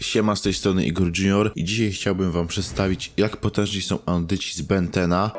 Siema z tej strony Igor Junior i dzisiaj chciałbym wam przedstawić jak potężni są audyci z Bentena.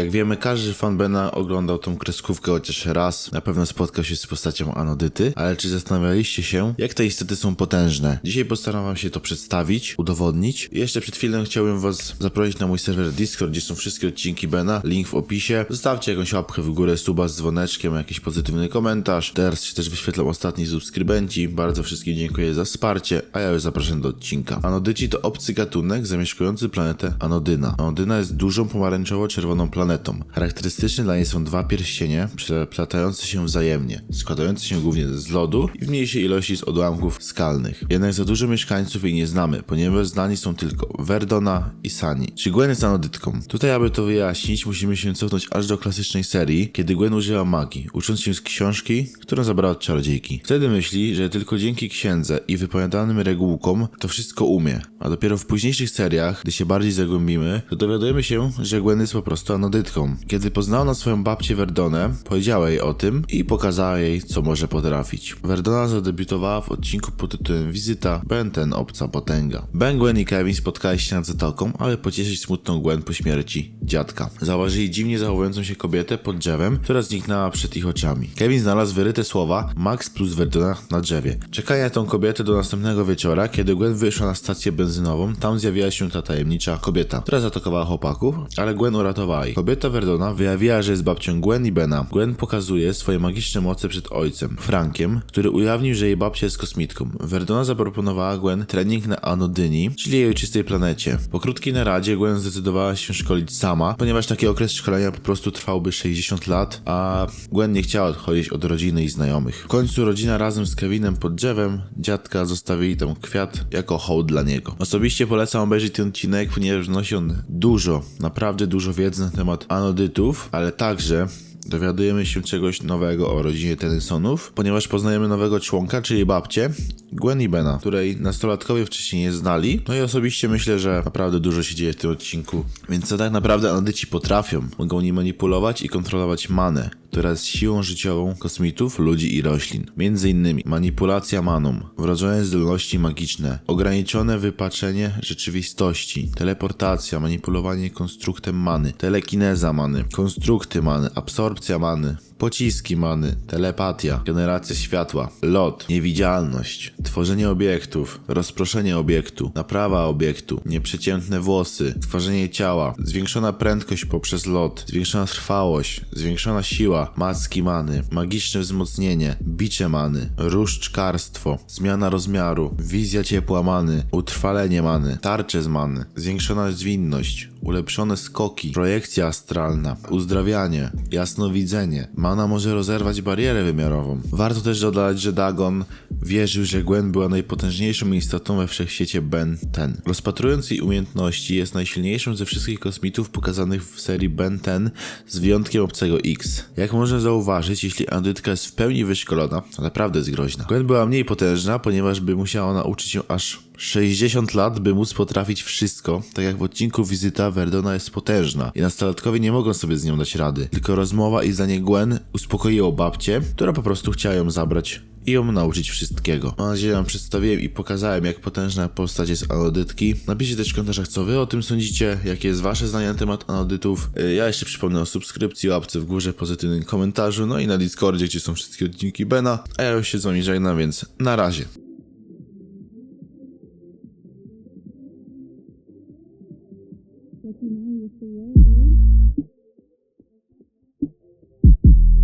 Jak wiemy, każdy fan Bena oglądał tą kreskówkę chociaż raz. Na pewno spotkał się z postacią Anodyty, ale czy zastanawialiście się, jak te istoty są potężne? Dzisiaj postaram się to przedstawić, udowodnić. I jeszcze przed chwilą chciałbym was zaprosić na mój serwer Discord, gdzie są wszystkie odcinki Bena, link w opisie. Zostawcie jakąś łapkę w górę, suba z dzwoneczkiem, jakiś pozytywny komentarz. Teraz się też wyświetlą ostatni subskrybenci. Bardzo wszystkim dziękuję za wsparcie, a ja już zapraszam do odcinka. Anodyci to obcy gatunek zamieszkujący planetę Anodyna. Anodyna jest dużą pomarańczowo-czerwoną planetą. Charakterystyczne dla niej są dwa pierścienie, przeplatające się wzajemnie, składające się głównie z lodu i w mniejszej ilości z odłamków skalnych. Jednak za dużo mieszkańców jej nie znamy, ponieważ znani są tylko Verdona i Sani. Czy Gwen jest anodytką? Tutaj, aby to wyjaśnić, musimy się cofnąć aż do klasycznej serii, kiedy Gwen użyła magii, ucząc się z książki, którą zabrała od czarodziejki. Wtedy myśli, że tylko dzięki księdze i wypowiadanym regułkom to wszystko umie, a dopiero w późniejszych seriach, gdy się bardziej zagłębimy, to dowiadujemy się, że Gwen jest po prostu anodytką. Kiedy poznała na swoją babcię Verdonę, powiedziała jej o tym i pokazała jej, co może potrafić. Verdona zadebiutowała w odcinku pod tytułem Wizyta Ben ten obca potęga. Ben, Gwen i Kevin spotkali się nad zatoką, aby pocieszyć smutną Gwen po śmierci dziadka. Zauważyli dziwnie zachowującą się kobietę pod drzewem, która zniknęła przed ich oczami. Kevin znalazł wyryte słowa Max plus Verdona na drzewie. Czekali na tą kobietę do następnego wieczora, kiedy Gwen wyszła na stację benzynową, tam zjawiła się ta tajemnicza kobieta, która zaatakowała chłopaków, ale Gwen uratowała ich. Kobieta Verdona wyjawiła, że jest babcią Gwen i Bena. Gwen pokazuje swoje magiczne moce przed ojcem, Frankiem, który ujawnił, że jej babcia jest kosmitką. Verdona zaproponowała Gwen trening na Anodyni, czyli jej ojczystej planecie. Po krótkiej naradzie Gwen zdecydowała się szkolić sama, ponieważ taki okres szkolenia po prostu trwałby 60 lat, a Gwen nie chciała odchodzić od rodziny i znajomych. W końcu rodzina razem z Kevinem pod drzewem dziadka zostawili tam kwiat jako hołd dla niego. Osobiście polecam obejrzeć ten odcinek, ponieważ wnosi on dużo, naprawdę dużo wiedzy na temat anodytów, ale także dowiadujemy się czegoś nowego o rodzinie Tennysonów, ponieważ poznajemy nowego członka, czyli babcię, Gwen i Bena, której nastolatkowie wcześniej nie znali. No i osobiście myślę, że naprawdę dużo się dzieje w tym odcinku. Więc co tak naprawdę anodyci potrafią? Mogą nim manipulować i kontrolować manę, która jest siłą życiową kosmitów, ludzi i roślin. Między innymi manipulacja maną, wrodzone zdolności magiczne, ograniczone wypaczenie rzeczywistości, teleportacja, manipulowanie konstruktem many, telekineza many, konstrukty many, absorpcja many, pociski many, telepatia, generacja światła, lot, niewidzialność, tworzenie obiektów, rozproszenie obiektu, naprawa obiektu, nieprzeciętne włosy, tworzenie ciała, zwiększona prędkość poprzez lot, zwiększona trwałość, zwiększona siła, macki many, magiczne wzmocnienie, bicze many, różdżkarstwo, zmiana rozmiaru, wizja ciepła many, utrwalenie many, tarcze z many, zwiększona zwinność, ulepszone skoki, projekcja astralna, uzdrawianie, jasnowidzenie. Mana może rozerwać barierę wymiarową. Warto też dodać, że Dagon wierzył, że Gwen była najpotężniejszą istotą we wszechświecie Ben 10. Rozpatrując jej umiejętności, jest najsilniejszą ze wszystkich kosmitów pokazanych w serii Ben 10 z wyjątkiem obcego X. Jak można zauważyć, jeśli Andytka jest w pełni wyszkolona, to naprawdę jest groźna. Gwen była mniej potężna, ponieważ by musiała nauczyć się aż 60 lat, by móc potrafić wszystko, tak jak w odcinku Wizyta Verdona jest potężna i nastolatkowie nie mogą sobie z nią dać rady. Tylko rozmowa i zdanie Gwen uspokoiło babcię, która po prostu chciała ją zabrać i ją nauczyć wszystkiego. Mam nadzieję, że wam przedstawiłem i pokazałem, jak potężna postać jest anodytki. Napiszcie też w komentarzach, co wy o tym sądzicie, jakie jest wasze zdanie na temat anodytów. Y, Ja jeszcze przypomnę o subskrypcji, łapce w górze, pozytywnym komentarzu, no i na Discordzie, gdzie są wszystkie odcinki Bena. A ja już się z wami żegnam, więc na razie. You